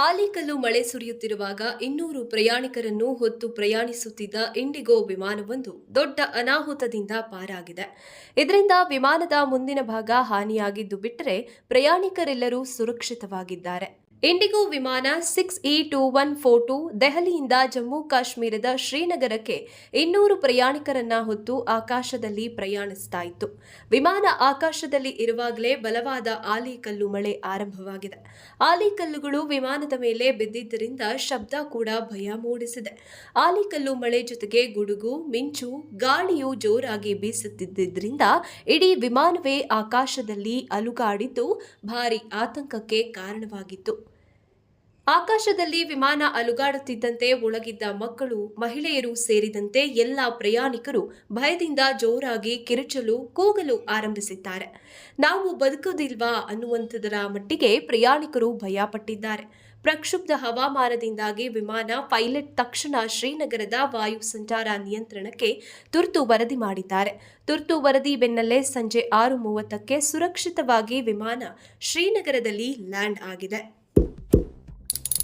ಆಲಿಕಲ್ಲು ಮಳೆ ಸುರಿಯುತ್ತಿರುವಾಗ ಇನ್ನೂರು ಪ್ರಯಾಣಿಕರನ್ನು ಹೊತ್ತು ಪ್ರಯಾಣಿಸುತ್ತಿದ್ದ ಇಂಡಿಗೋ ವಿಮಾನವೊಂದು ದೊಡ್ಡ ಅನಾಹುತದಿಂದ ಪಾರಾಗಿದೆ. ಇದರಿಂದ ವಿಮಾನದ ಮುಂದಿನ ಭಾಗ ಹಾನಿಯಾಗಿದ್ದು ಬಿಟ್ಟರೆ ಪ್ರಯಾಣಿಕರೆಲ್ಲರೂ ಸುರಕ್ಷಿತವಾಗಿದ್ದಾರೆ. ಇಂಡಿಗೋ ವಿಮಾನ six E two one four two ದೆಹಲಿಯಿಂದ ಜಮ್ಮು ಕಾಶ್ಮೀರದ ಶ್ರೀನಗರಕ್ಕೆ ಇನ್ನೂರು ಪ್ರಯಾಣಿಕರನ್ನ ಹೊತ್ತು ಆಕಾಶದಲ್ಲಿ ಪ್ರಯಾಣಿಸ್ತಾ ಇತ್ತು. ವಿಮಾನ ಆಕಾಶದಲ್ಲಿ ಇರುವಾಗಲೇ ಬಲವಾದ ಆಲಿಕಲ್ಲು ಮಳೆ ಆರಂಭವಾಗಿದೆ. ಆಲಿಕಲ್ಲುಗಳು ವಿಮಾನದ ಮೇಲೆ ಬಿದ್ದಿದ್ದರಿಂದ ಶಬ್ದ ಕೂಡ ಭಯ ಮೂಡಿಸಿದೆ. ಆಲಿಕಲ್ಲು ಮಳೆ ಜೊತೆಗೆ ಗುಡುಗು, ಮಿಂಚು, ಗಾಳಿಯು ಜೋರಾಗಿ ಬೀಸುತ್ತಿದ್ದರಿಂದ ಇಡೀ ವಿಮಾನವೇ ಆಕಾಶದಲ್ಲಿ ಅಲುಗಾಡಿದ್ದು, ಭಾರಿ ಆತಂಕಕ್ಕೆ ಕಾರಣವಾಗಿತ್ತು. ಆಕಾಶದಲ್ಲಿ ವಿಮಾನ ಅಲುಗಾಡುತ್ತಿದ್ದಂತೆ ಒಳಗಿದ್ದ ಮಕ್ಕಳು, ಮಹಿಳೆಯರು ಸೇರಿದಂತೆ ಎಲ್ಲ ಪ್ರಯಾಣಿಕರು ಭಯದಿಂದ ಜೋರಾಗಿ ಕಿರುಚಲು, ಕೂಗಲು ಆರಂಭಿಸಿದ್ದಾರೆ. ನಾವು ಬದುಕುವುದಿಲ್ವಾ ಅನ್ನುವಂಥದರ ಮಟ್ಟಿಗೆ ಪ್ರಯಾಣಿಕರು ಭಯಪಟ್ಟಿದ್ದಾರೆ. ಪ್ರಕ್ಷುಬ್ಧ ಹವಾಮಾನದಿಂದಾಗಿ ವಿಮಾನ ಪೈಲಟ್ ತಕ್ಷಣ ಶ್ರೀನಗರದ ವಾಯು ಸಂಚಾರ ನಿಯಂತ್ರಣಕ್ಕೆ ತುರ್ತು ವರದಿ ಮಾಡಿದ್ದಾರೆ. ತುರ್ತು ವರದಿ ಬೆನ್ನಲ್ಲೇ ಸಂಜೆ ಆರು ಮೂವತ್ತಕ್ಕೆ ಸುರಕ್ಷಿತವಾಗಿ ವಿಮಾನ ಶ್ರೀನಗರದಲ್ಲಿ ಲ್ಯಾಂಡ್ ಆಗಿದೆ.